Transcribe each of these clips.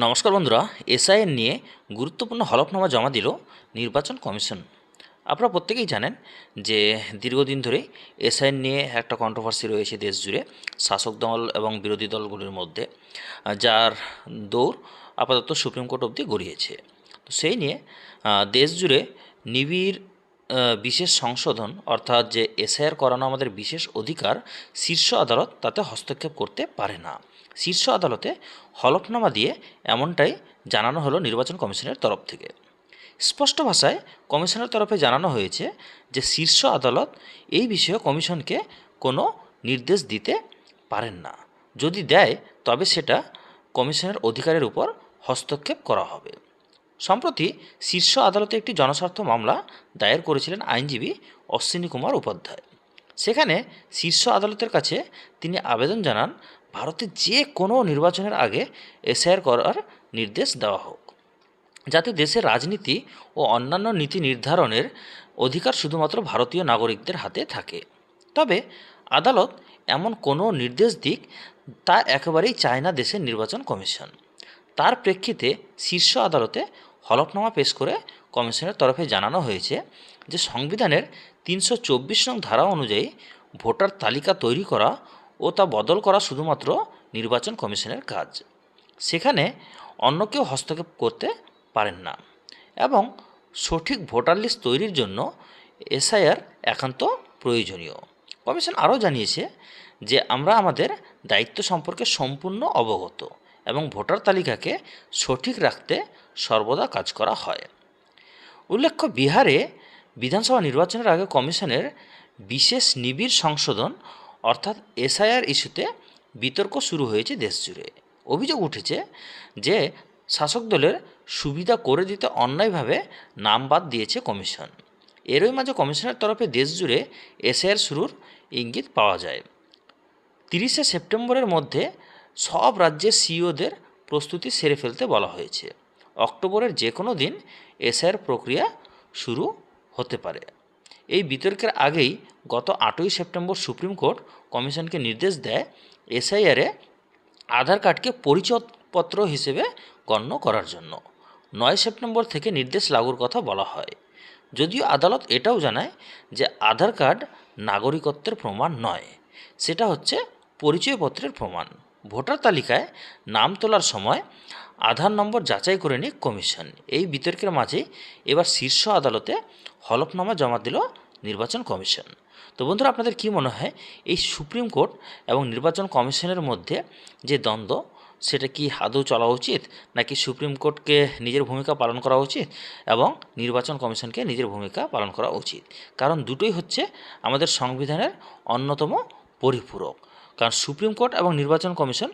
নমস্কার বন্ধুরা, এসআইএন নিয়ে গুরুত্বপূর্ণ হলফনামা জমা দিল নির্বাচন কমিশন। আপনারা প্রত্যেকেই জানেন যে দীর্ঘদিন ধরে এসআইএন নিয়ে একটা কন্ট্রোভার্সি রয়েছে দেশ জুড়ে, শাসক দল এবং বিরোধী দলগুলির মধ্যে, যার দৌড় আপাতত সুপ্রিম কোর্ট অবধি গড়িয়েছে। তো সেই নিয়ে দেশ জুড়ে নিবিড় বিশেষ সংশোধন, অর্থাৎ যে এসআইআর করানো আমাদের বিশেষ অধিকার, শীর্ষ আদালত তাতে হস্তক্ষেপ করতে পারে না। শীর্ষ আদালতে হলফনামা দিয়ে এমনটাই জানানো হলো নির্বাচন কমিশনের তরফ থেকে। স্পষ্ট ভাষায় কমিশনের তরফে জানানো হয়েছে যে শীর্ষ আদালত এই বিষয়ে কমিশনকে কোনো নির্দেশ দিতে পারেন না। যদি দেয়, তবে সেটা কমিশনের অধিকারের উপর হস্তক্ষেপ করা হবে। সম্প্রতি শীর্ষ আদালতে একটি জনস্বার্থ মামলা দায়ের করেছিলেন আইনজীবী অশ্বিনী কুমার উপাধ্যায়। সেখানে শীর্ষ আদালতের কাছে তিনি আবেদন জানান, ভারতে যে কোনো নির্বাচনের আগে এসআইআর করার নির্দেশ দেওয়া হোক। যাতে দেশের রাজনীতি ও অন্যান্য নীতি নির্ধারণের অধিকার শুধুমাত্র ভারতীয় নাগরিকদের হাতে থাকে। তবে আদালত এমন কোনো নির্দেশ দিক তা একেবারেই চায় না দেশের নির্বাচন কমিশন। তার প্রেক্ষিতে শীর্ষ আদালতে হলফনামা পেশ করে কমিশনের তরফে জানানো হয়েছে যে সংবিধানের তিনশো চব্বিশ নং ধারা অনুযায়ী ভোটার তালিকা তৈরি করা ও তা বদল করা শুধুমাত্র নির্বাচন কমিশনের কাজ। সেখানে অন্য কেউ হস্তক্ষেপ করতে পারেন না এবং সঠিক ভোটার লিস্ট তৈরির জন্য এসআইআর একান্ত প্রয়োজনীয়। কমিশন আরও জানিয়েছে যে আমরা আমাদের দায়িত্ব সম্পর্কে সম্পূর্ণ অবগত। এবং ভোটার তালিকাকে সঠিক রাখতে সর্বদা কাজ করা হয়। উল্লেখ্য, বিহারে বিধানসভা নির্বাচনের আগে কমিশনের বিশেষ নিবিড় সংশোধন, অর্থাৎ এসআইআর ইস্যুতে বিতর্ক শুরু হয়েছে দেশজুড়ে অভিযোগ উঠেছে যে শাসক দলের সুবিধা করে দিতে অন্যায়ভাবে নাম বাদ দিয়েছে কমিশন। এরই মাঝে কমিশনের তরফে দেশজুড়ে এসআইআর শুরুর ইঙ্গিত পাওয়া যায়। তিরিশে সেপ্টেম্বরের মধ্যে সব রাজ্যের সিইওদের প্রস্তুতি সেরে ফেলতে বলা হয়েছে। অক্টোবরের যে কোনো দিন এসআইআর প্রক্রিয়া শুরু হতে পারে। এই বিতর্কের আগেই গত আটই সেপ্টেম্বর সুপ্রিম কোর্ট কমিশনকে নির্দেশ দেয় এসআইআরে আধার কার্ডকে পরিচয়পত্র হিসেবে গণ্য করার জন্য। নয় সেপ্টেম্বর থেকে নির্দেশ লাগুর কথা বলা হয়। যদিও আদালত এটাও জানায় যে আধার কার্ড নাগরিকত্বের প্রমাণ নয়, সেটা হচ্ছে পরিচয়পত্রের প্রমাণ। ভোটার তালিকায় নাম তোলার সময় আধার নম্বর যাচাই করে নিক কমিশন। এই বিতর্কের মাঝে এবার শীর্ষ আদালতে হলফনামা জমা দিল নির্বাচন কমিশন। তো বন্ধুরা, আপনাদের কি মনে হয় এই সুপ্রিম কোর্ট এবং নির্বাচন কমিশনের মধ্যে যে দ্বন্দ্ব, সেটা কি আদৌ চলা উচিত? নাকি সুপ্রিম কোর্টকে নিজের ভূমিকা পালন করা উচিত এবং নির্বাচন কমিশনকে নিজের ভূমিকা পালন করা উচিত? কারণ দুটোই হচ্ছে আমাদের সংবিধানের অন্যতম পরিপূরক। কারণ সুপ্রিম কোর্ট এবং নির্বাচন কমিশন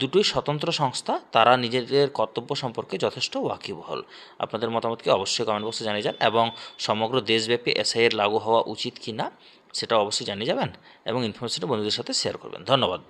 দুটোই স্বতন্ত্র সংস্থা, তারা নিজেদের কর্তব্য সম্পর্কে যথেষ্ট ওয়াকিবহল। আপনাদের মতামতকে অবশ্যই কমেন্ট বক্সে জানিয়ে যান এবং সমগ্র দেশব্যাপী এসআইয়ের লাগু হওয়া উচিত কি না সেটা অবশ্যই জানিয়ে যাবেন এবং ইনফরমেশনটা বন্ধুদের সাথে শেয়ার করবেন। ধন্যবাদ।